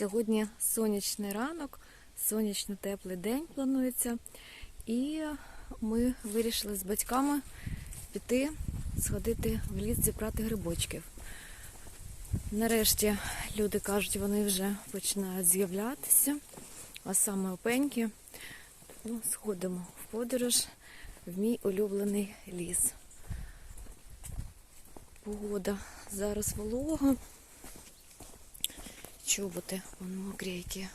Сьогодні сонячний ранок, сонячно теплий день планується. І ми вирішили з батьками піти сходити в ліс зібрати грибочків. Нарешті люди кажуть, вони вже починають з'являтися, а саме опеньки. Ну, сходимо в подорож в мій улюблений ліс. Погода зараз волога. Чоботи вон мокрі.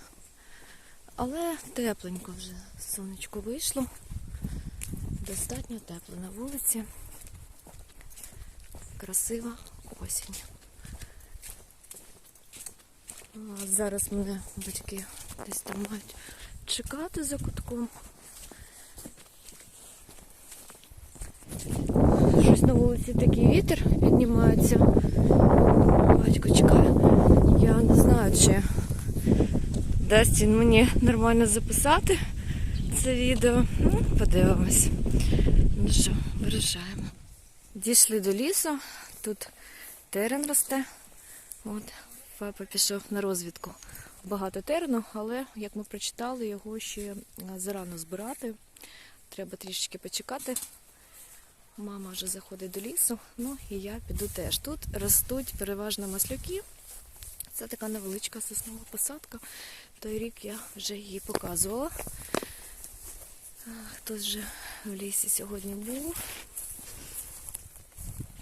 Але тепленько вже сонечко вийшло. Достатньо тепло на вулиці. Красива осінь. А Зараз мене батьки десь там мають чекати за кутком. Щось на вулиці такий вітер піднімається. Батько чекає. Я не знаю, чи дасть він мені нормально записати це відео. Ну, подивимось. Ну що, вирішаємо. Дійшли до лісу. Тут терен росте. От, папа пішов на розвідку. Багато терену, але, як ми прочитали, його ще е, зарано збирати. Треба трішечки почекати. Мама вже заходить до лісу, ну і я піду теж. Тут ростуть переважно маслюки. Це така невеличка соснова посадка. Той рік я вже її показувала. Хтось вже в лісі сьогодні був.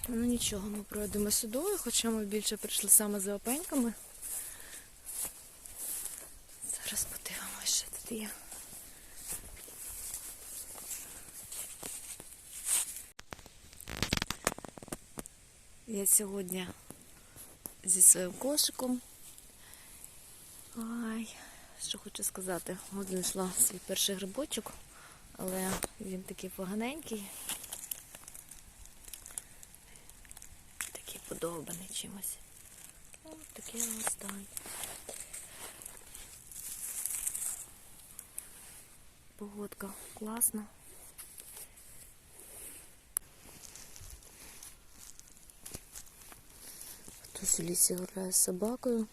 Ну нічого, ми пройдемо сюди, хоча ми більше прийшли саме за опеньками. Зараз подивимося, що тут є. Я сьогодні зі своїм кошиком. Ай, що хочу сказати, от знайшла свій перший грибочок, але він такий поганенький. Такий подовбаний чимось. Ось такий ось там. Погодка класна. Хтось у лісі гуляє з собакою.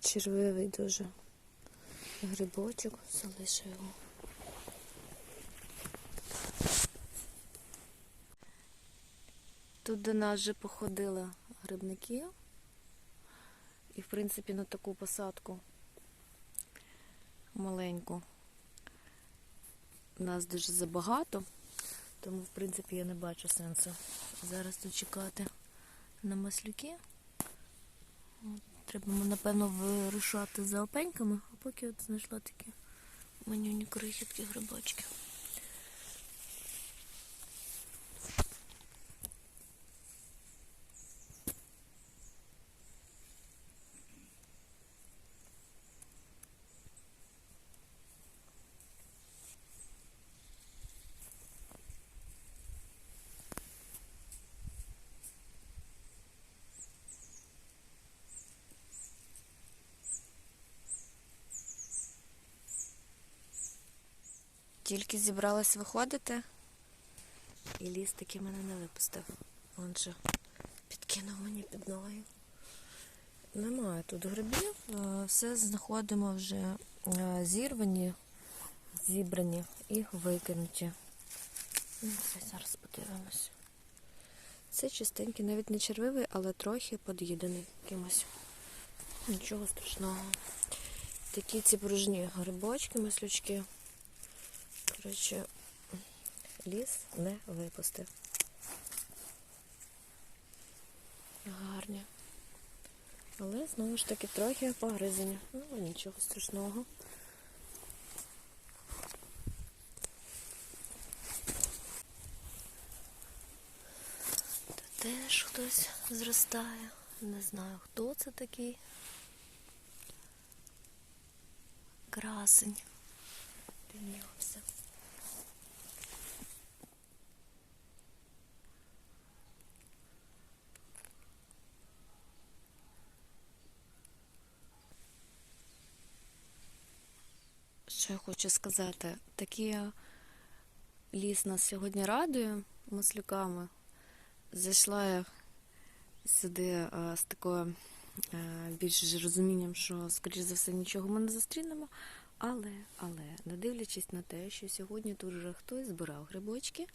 Червивий дуже грибочок, залишу його. Тут до нас вже походили грибники. І, в принципі, на таку посадку маленьку нас дуже забагато, тому, в принципі, я не бачу сенсу зараз тут чекати на маслюки. От, Треба, напевно, вирушати за опеньками, а поки от знайшла такі манюні крихітки грибочки. Тільки зібралась виходити, і ліс таки мене не випустив. Він же підкинув мені під ноги. Немає тут грибів, е, все знаходимо вже е, зірвані, зібрані і викинуті. Ну, це зараз подивимось. Це чистенький, навіть не червивий, але трохи под'їдений якимось. Нічого страшного. Такі ці пружні грибочки, маслючки. Коротше, ліс не випустив. Гарні. Але знову ж таки трохи погризені. Ну, нічого страшного. Теж хтось зростає. Не знаю, хто це такий. Красень. Піднявся. Що я хочу сказати? Такий ліс нас сьогодні радує. маслюками. Зайшла я сюди е, з такою е, більш розумінням, що, скоріш за все, нічого ми не зустрінемо. Але, але, не дивлячись на те, що сьогодні тут вже хтось збирав грибочки,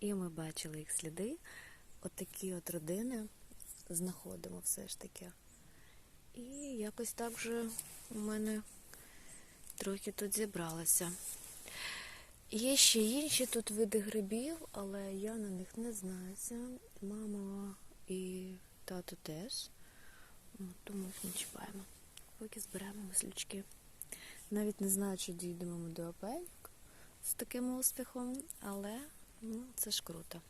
і ми бачили їх сліди, отакі от родини знаходимо все ж таки. І якось так вже у мене трохи тут зібралося. Є ще інші тут види грибів, але я на них не знаюся. Мама і тато теж. Тому їх не чіпаємо. Поки зберемо маслючки. Навіть не знаю, чи дійдемо ми до опеньок з таким успіхом, але ну, це ж круто.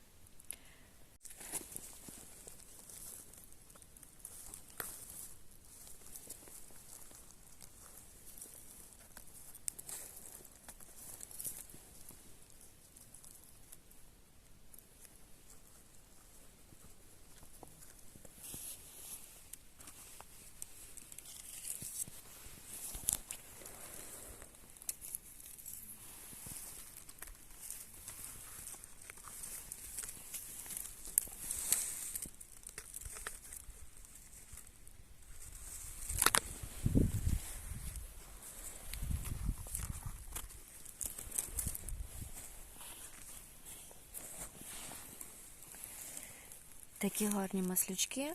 Такі гарні маслючки.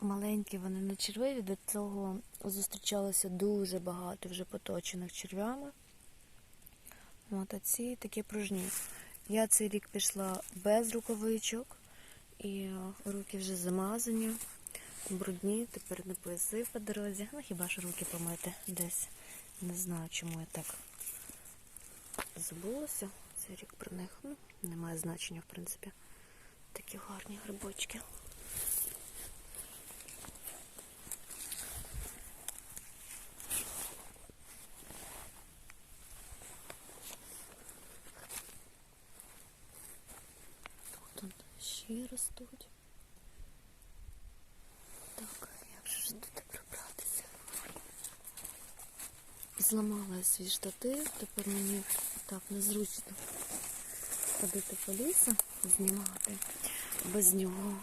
Маленькі вони не червиві, до цього зустрічалося дуже багато вже поточених черв'ями. От, ці такі пружні. Я цей рік пішла без рукавичок, і руки вже замазані, брудні, тепер не пояси по дорозі. Ну хіба ж руки помити десь. Не знаю, чому я так забулася цей рік про них. Ну, немає значення, в принципі. Такі гарні грибочки. Тут ще ростуть. Так, як же ж туди пробратися? Зламала свій штатив, тепер мені так незручно ходити по лісу, знімати без нього.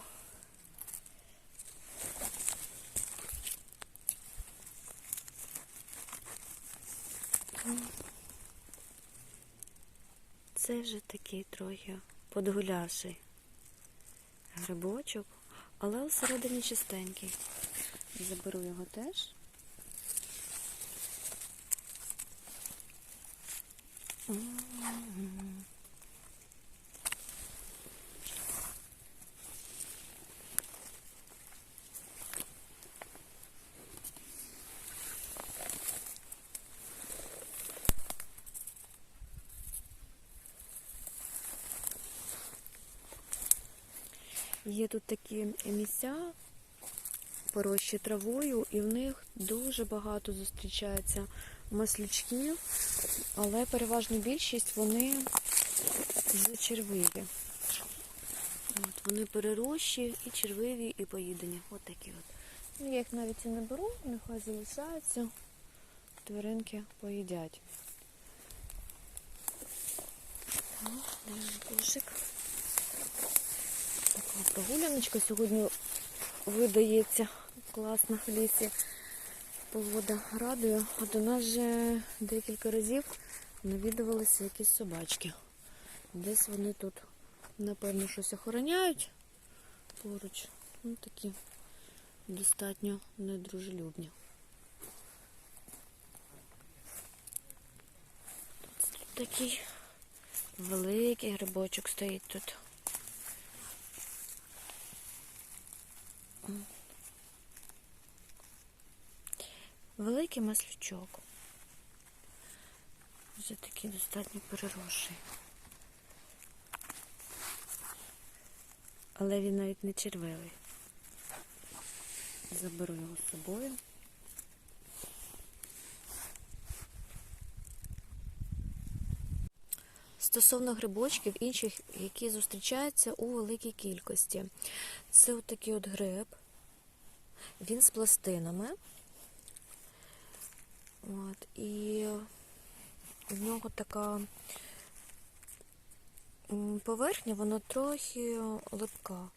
Це вже такий трохи подгулявший грибочок, але всередині чистенький. Заберу його теж. М. Є тут такі місця, порощі травою, і в них дуже багато зустрічається маслючків, але переважна більшість вони зачервиві. От, вони перерощі і червиві, і поїдені. От такі от. Ну, я їх навіть і не беру, нехай залишаються. Тваринки поїдять. О, кошик. Така прогуляночка сьогодні видається класна в лісі. Погода радує. От у нас вже декілька разів навідувалися якісь собачки. Десь вони тут, напевно, щось охороняють поруч. Ну, такі достатньо недружелюбні. Тут такий великий грибочок стоїть тут. Великий маслючок. Вже такий достатньо переросший. Але він навіть не червивий. Заберу його з собою. Стосовно грибочків інших, які зустрічаються у великій кількості. Це отакий от гриб. Він з пластинами. От, і в нього така поверхня, вона трохи липка.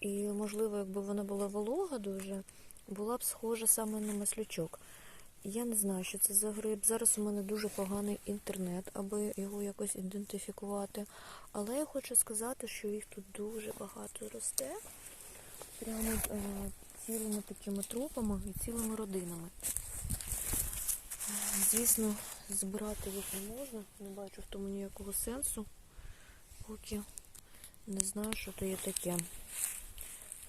І, можливо, якби вона була волога дуже, була б схожа саме на маслючок. Я не знаю, що це за гриб. Зараз у мене дуже поганий інтернет, аби його якось ідентифікувати. Але я хочу сказати, що їх тут дуже багато росте. Прямо е, цілими такими трупами і цілими родинами. Звісно, збирати їх не можна, не бачу в тому ніякого сенсу, поки не знаю, що то є таке.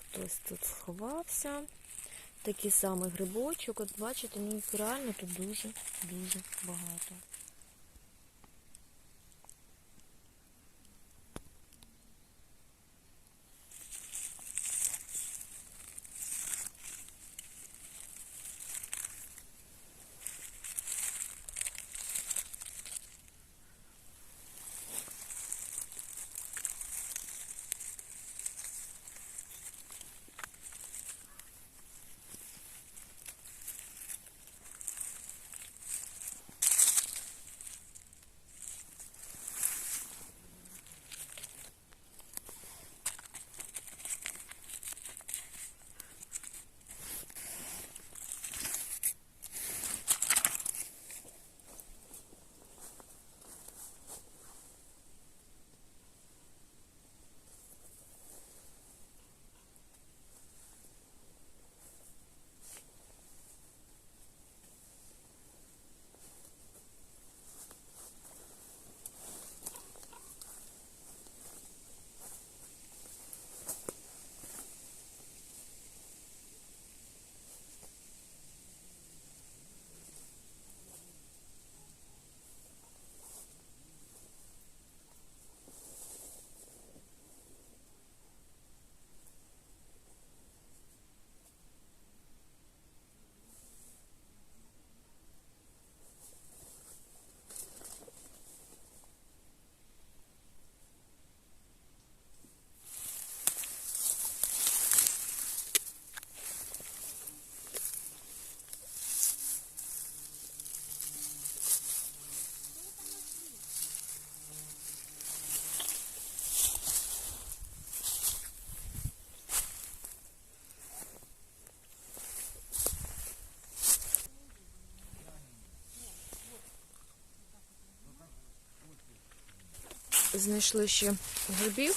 Хтось тут сховався. Такий самий грибочок. От бачите, ну реально тут дуже-дуже багато. Знайшли ще грибів.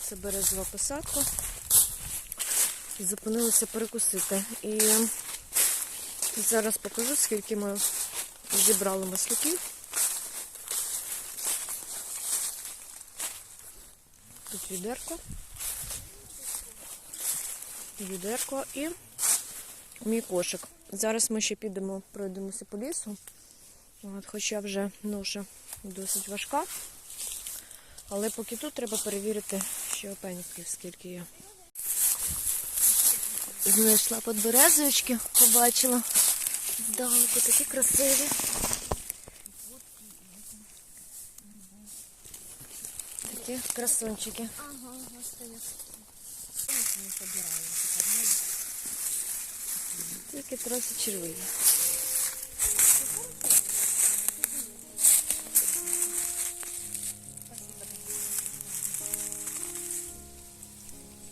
Це березова посадка. Зупинилися перекусити. І зараз покажу, скільки ми зібрали маслюків. Тут відерко. Відерко і мій кошик. Зараз ми ще підемо, пройдемося по лісу. От, хоча вже ноша досить важка. Але поки тут треба перевірити, що опеньків скільки є. Знайшла подберезовички, побачила. Здалеку такі красиві. Такі красунчики. Ага. Тільки трохи червиві.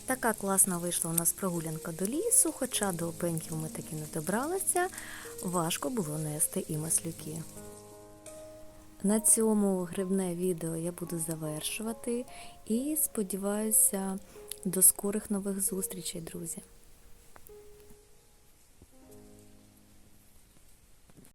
Така класна вийшла у нас прогулянка до лісу, хоча до опеньків ми таки не добралися, важко було нести і маслюки. На цьому грибне відео я буду завершувати і сподіваюся до скорих нових зустрічей, друзі!